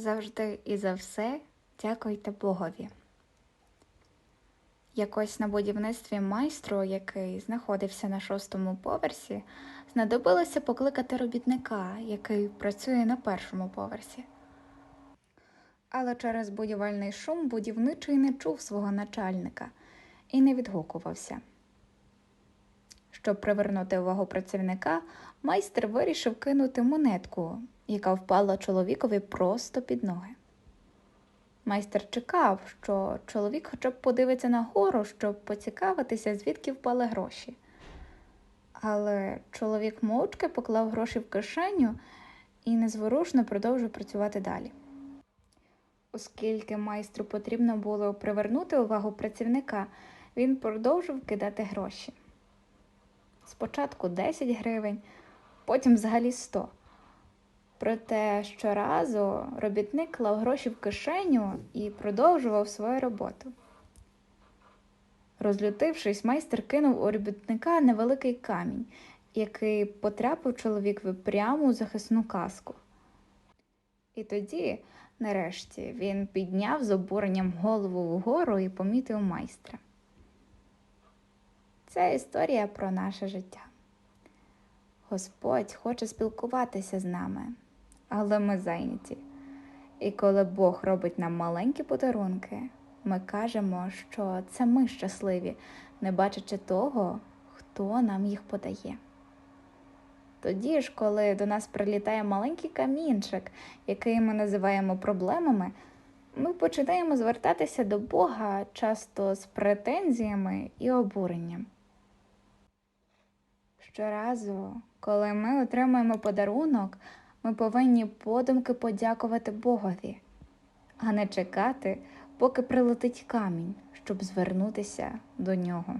Завжди і за все дякуйте Богові. Якось на будівництві майстру, який знаходився на шостому поверсі, знадобилося покликати робітника, який працює на першому поверсі. Але через будівельний шум будівничий не чув свого начальника і не відгукувався. Щоб привернути увагу працівника, майстер вирішив кинути монетку, яка впала чоловікові просто під ноги. Майстер чекав, що чоловік хоча б подивиться нагору, щоб поцікавитися, звідки впали гроші. Але чоловік мовчки поклав гроші в кишеню і незворушно продовжив працювати далі. Оскільки майстру потрібно було привернути увагу працівника, він продовжив кидати гроші. Спочатку 10 гривень, потім взагалі 100. Проте щоразу робітник клав гроші в кишеню і продовжував свою роботу. Розлютившись, майстер кинув у робітника невеликий камінь, який потрапив чоловікові прямо у захисну каску. І тоді, нарешті, він підняв з обуренням голову вгору і помітив майстра. Це історія про наше життя. Господь хоче спілкуватися з нами, але ми зайняті. І коли Бог робить нам маленькі подарунки, ми кажемо, що це ми щасливі, не бачачи того, хто нам їх подає. Тоді ж, коли до нас прилітає маленький камінчик, який ми називаємо проблемами, ми починаємо звертатися до Бога часто з претензіями і обуренням. Щоразу, коли ми отримуємо подарунок, ми повинні подумки подякувати Богові, а не чекати, поки прилетить камінь, щоб звернутися до нього.